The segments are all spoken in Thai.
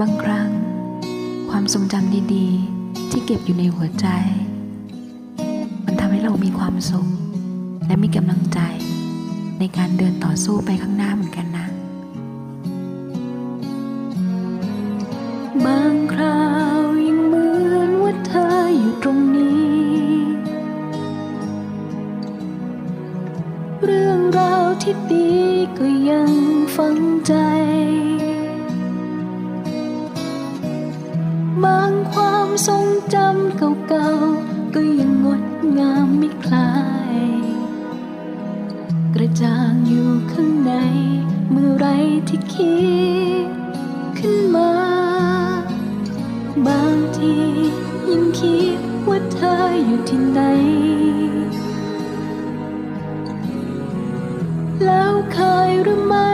บางครั้ง ความทรงจำดีๆ ที่เก็บอยู่ในหัวใจ มันทำให้เรามีความสุข และมีกำลังใจ ในการเดินต่อสู้ไปข้างหน้าเหมือนกันนะ บางคราวยังเหมือนว่าเธออยู่ตรงนี้ เรื่องราวที่ดีก็ยังฝังใจ บางความทรงจำเก่าๆ ก็ยังงดงามไม่คลาย กระจ่างอยู่ข้างใน เมื่อไรที่คิดขึ้นมา บางทียังคิดว่าเธออยู่ที่ไหน แล้วเคยหรือไม่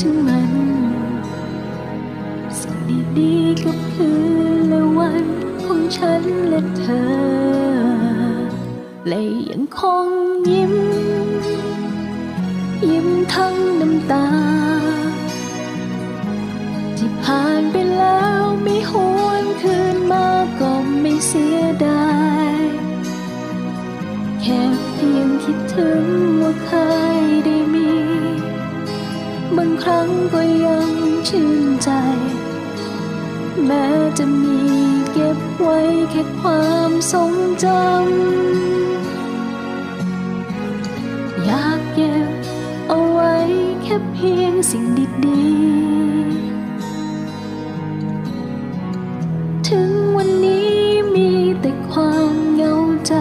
ถึงมันสิ่งดีๆกับคืนและวันของฉันและเธอ และยังคงยิ้ม ยิ้มทั้งน้ำตา ที่ผ่านไปแล้วไม่หวนคืนมาก็ไม่เสียดาย แค่เพียงคิดถึงว่าเคย ครั้งก็ยังชื่นใจ แม้จะมีเก็บไว้แค่ความทรงจำ อยากเก็บเอาไว้แค่เพียงสิ่งดีๆ ถึงวันนี้มีแต่ความเหงาใจ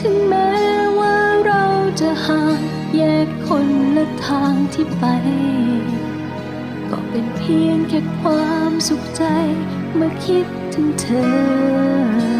ถึงแม้ จะห่างแยกคนละทางที่ไป ก็เป็นเพียงแค่ความสุขใจเมื่อคิดถึงเธอ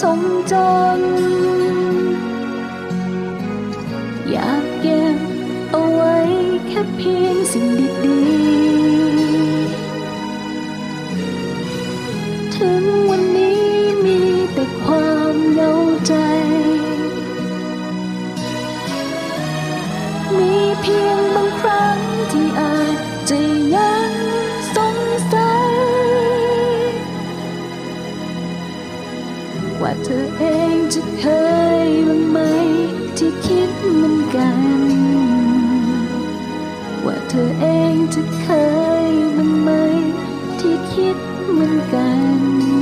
ทรงจำอยากเก็บเอาไว้แค่เพียงสิ่งดีๆ ถึงวันนี้มีแต่ความเหงาใจ ว่าเธอเองจะเคยบ้างไหม ที่คิดเหมือนกัน ว่าเธอเองจะเคยบ้างไหม ที่คิดเหมือนกัน